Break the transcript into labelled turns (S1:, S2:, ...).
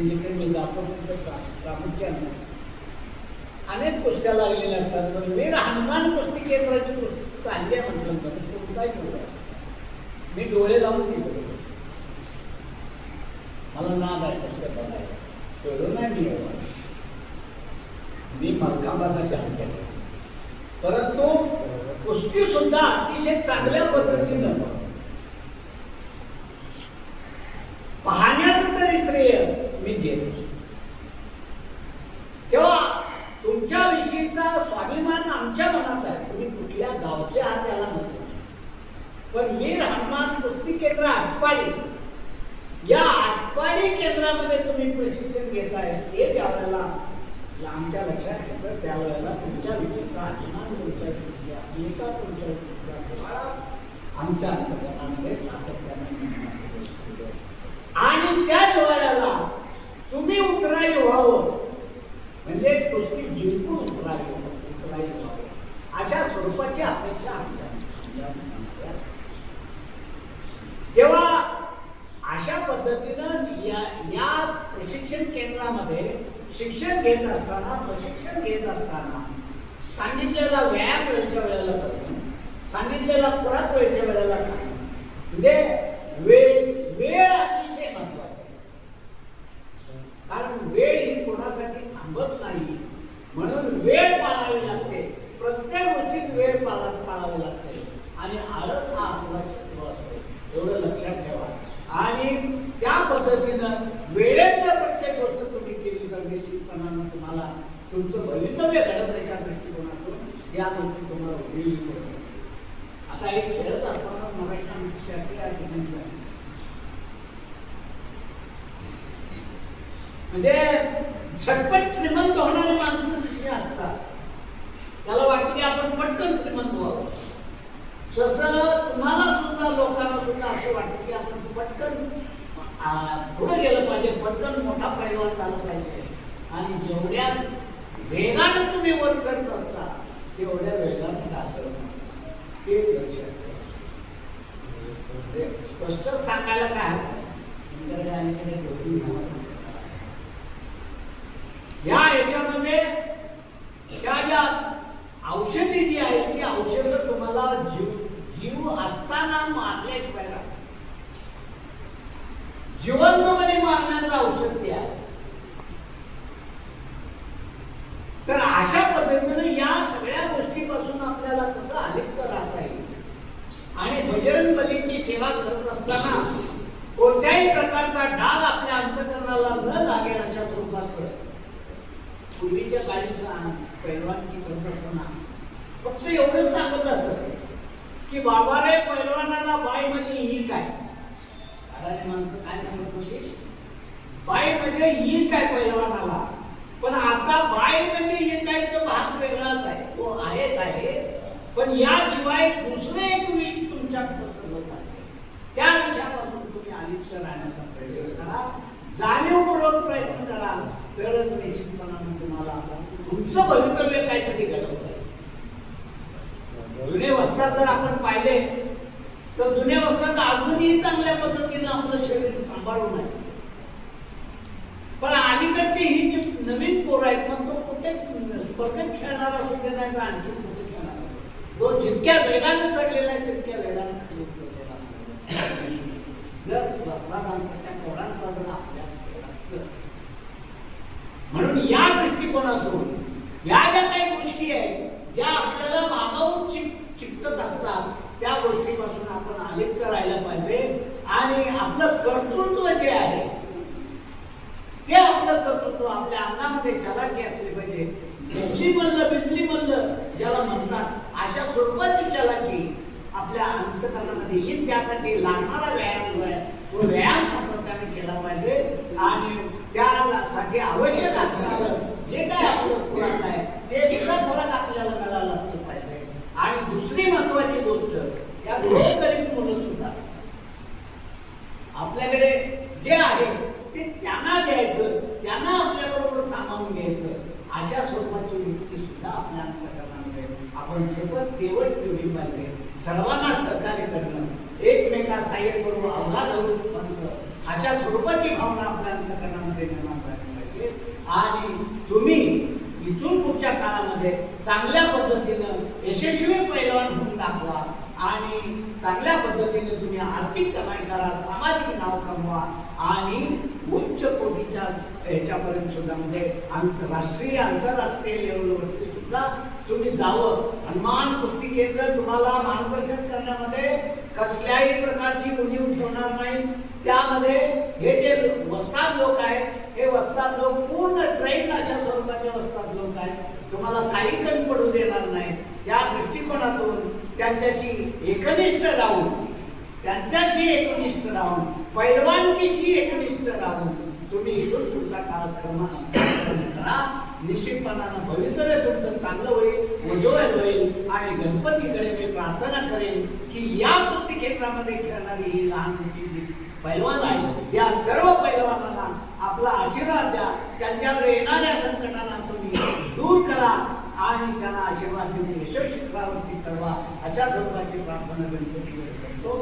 S1: म्हणजे मी जातो प्रामुख्याने अनेक कुस्त्या लागलेल्या असतात पण वीर हनुमान कुस्ती केंद्राची कुस्ती चालली आहे म्हटलं तर कोणताही बोलला मी डोळे लावून घेतो मला नाद आहे पुस्तक बघायला कळलं नाही मी एवढं. मी मलकाबाचा जाम केला. परंतु कुस्ती सुद्धा अतिशय चांगल्या पद्धतीनं पाहण्याचं तरी श्रेय मी देतो तेव्हा तुमच्याविषयीचा स्वाभिमान आमच्या मनात आहे तुम्ही कुठल्या गावचे आहात त्याला म्हणतो पण वीर हनुमान कुस्ती केंद्र आटपाडी. या आटपाडी केंद्रामध्ये तुम्ही प्रशिक्षण घेताय हे ज्या वेळेला आमच्या लक्षात येतं. त्यावेळेला तुमच्या विषयीचा अभिमान तुमच्या एका तुमच्या आमच्या अंतर्गतामध्ये सातत्याने निर्माण होतो. आणि त्या जिव्हाळ्याला तुम्ही उतराई व्हावं म्हणजे कुस्ती जिंकून उतरावी उतराई व्हावं अशा स्वरूपाची अपेक्षा आमच्या आमच्या मनामध्ये आहे. तेव्हा अशा पद्धतीनं या या प्रशिक्षण केंद्रामध्ये शिक्षण घेत असताना प्रशिक्षण घेत असताना सांगितलेला व्यायाम वेळच्या वेळेला करणं सांगितलेला खुराक वेळच्या वेळेला खाणं म्हणजे वेळ वेळ अतिशय महत्वाची कारण वेळ ही कोणासाठी थांबत नाही म्हणून वेळ पाळावी लागते. प्रत्येक गोष्टीत वेळ पाळा पाळावी लागते. आणि आळस हा आपला शत्रू असतो. एवढं लक्षात ठेवा. आणि त्या पद्धतीनं वेळेत जर प्रत्येक गोष्ट तुम्ही केली तर निश्चितपणानं तुम्हाला तुमचं भवितव्य घडवण्याच्या दृष्टिकोनातून? या गोष्टी तुम्हाला उपयोगी आता हे खेळत असताना मराठी आमची म्हणजे झटपट श्रीमंत होणारे माणसं जशी असतात. त्याला वाटतं की आपण पटकन श्रीमंत व्हावं. तसं तुम्हाला सुद्धा लोकांना सुद्धा असं वाटतं की आपण पटकन पुढं पुढे गेलं पाहिजे. पटकन मोठा पैलवान झाला पाहिजे. आणि जेवढ्या वेगानं तुम्ही वर करत असता तेवढ्या वेगानं ढासळत नसता. ते लक्षात ठेवा. म्हणजे स्पष्ट सांगायला काय या याच्यामध्ये त्या ज्या औषधी जी आहेत ती औषधं तुम्हाला जीव जीव असताना मारल्याशिवाय राहत नाही. जिवंतपणे मारण्याचं औषध ते आहे तर अशा पद्धतीने या सगळ्या गोष्टीपासून आपल्याला कसं अलिप्त राहता येईल आणि बजरंग बलीची सेवा करत असताना कुठल्याही प्रकारचा डाग आपल्या अंतकरणाला न लागेल अशा स्वरूपात पूर्वीच्या काळी पैलवानची पैलवानकी फक्त एवढंच सांगत जातं की बाबा रे पैलवानाला बाय म्हणजे ही काय? साधारण माणसं काय सांगत होती? बाय म्हणजे ही काय पैलवानाला? पण आता बाय म्हणजे ही तर भाग वेगळाच आहे. तो आहेच आहे. पण याशिवाय दुसरं एक विष तुमच्या पसरवत आहे त्या विषयापासून तुम्ही अलिप्त राहण्याचा प्रयत्न करा जाणीवपूर्वक प्रयत्न करा तरच निश्चितपणाने तुम्हाला तुमचं भवितव्य काहीतरी घडवता येईल जुने वस्त्रात जर आपण पाहिले तर जुन्या वस्त्रात अजूनही चांगल्या पद्धतीनं आपलं शरीर सांभाळून पण अलीकडची ही जी नवीन पोर आहेत ना तो कुठे स्पर्धेत खेळणारा असू नाही आणखी कुठे खेळणार तो जितक्या वेगाने चढलेला आहे तितक्या वेगाने खाली उतरलेला आहे. जर वस्त्रांच्या पोरांचा जर अभ्यास केला तर म्हणून या दृष्टिकोनातून या ज्या काही गोष्टी आहेत ज्या आपल्याला मागावून चिक चिकटत असतात त्या गोष्टीपासून आपण अलिप्त राहायला पाहिजे आणि आपलं कर्तृत्व जे आहे ते आपलं कर्तृत्व आपल्या अंगामध्ये चलाकी असली पाहिजे बिजली बनलं बिजली बनलं ज्याला म्हणतात अशा स्वरूपाची चलाकी आपल्या अंतकरणामध्ये येईल. त्यासाठी लागणारा व्यायाम जो आहे तो व्यायाम सातत्याने केला पाहिजे. आणि त्यासाठी आवश्यक असणारं जे काय आपलं खुराक आहे ते सुद्धा खुराक आपल्याला मिळालं असलं पाहिजे. आणि दुसरी महत्वाची गोष्ट या गरीब मुलं सुद्धा. आपल्याकडे जे आहे ते त्यांना द्यायचं त्यांना आपल्याबरोबर सामावून घ्यायचं. अशा स्वरूपाची व्यक्ती सुद्धा आपल्या अंतकरणामध्ये आपण सतत केवळ ठेवली पाहिजे. सर्वांना सहकार्य करणं एकमेका सहाय्य करून आव्हान धरून अशा स्वरूपाची भावना आपल्या अंतकरणामध्ये निर्माण करायला पाहिजे. आणि तुम्ही इथून पुढच्या काळामध्ये चांगल्या पद्धतीनं यशस्वी पैलवान होऊन दाखवा. आणि चांगल्या पद्धतीने तुम्ही आर्थिक कमाई करा सामाजिक नाव कमवा आणि उच्च कोटीच्या ह्याच्यापर्यंत सुद्धा म्हणजे आंतरराष्ट्रीय आंतरराष्ट्रीय लेवलवरती सुद्धा तुम्ही जावं. हनुमान कुस्ती केंद्र तुम्हाला मार्गदर्शन करण्यामध्ये कसल्याही प्रकारची उणीव ठेवणार नाही. त्यामध्ये हे जे वस्ताद लोक आहेत हे वस्ताद लोक पूर्ण ट्रेन अशा स्वरूपाचे वस्ताद लोक आहेत तुम्हाला काही कमी पडू देणार नाही त्या दृष्टिकोनातून त्यांच्याशी एकनिष्ठ राहून त्यांच्याशी एकनिष्ठ राहून पैलवानकीशी एकनिष्ठ राहून तुम्ही इथून तुमचा कालक्रम करा. निश्चितपणानं भवितव्य तुमचं चांगलं होईल उज्ज्वल होईल आणि गणपतीकडे मी प्रार्थना करेन की या कुस्ती क्षेत्रामध्ये खेळणारी ही लहान मोठी जी पैलवान आहे या सर्व पैलवानांना आपला आशीर्वाद द्या. त्यांच्यावर येणाऱ्या संकटांना तुम्ही दूर करा आणि त्यांना आशीर्वाद देऊन यशस्वी शिखरावरती करवा अशा स्वरूपाची प्रार्थना गणपतीकडे करतो.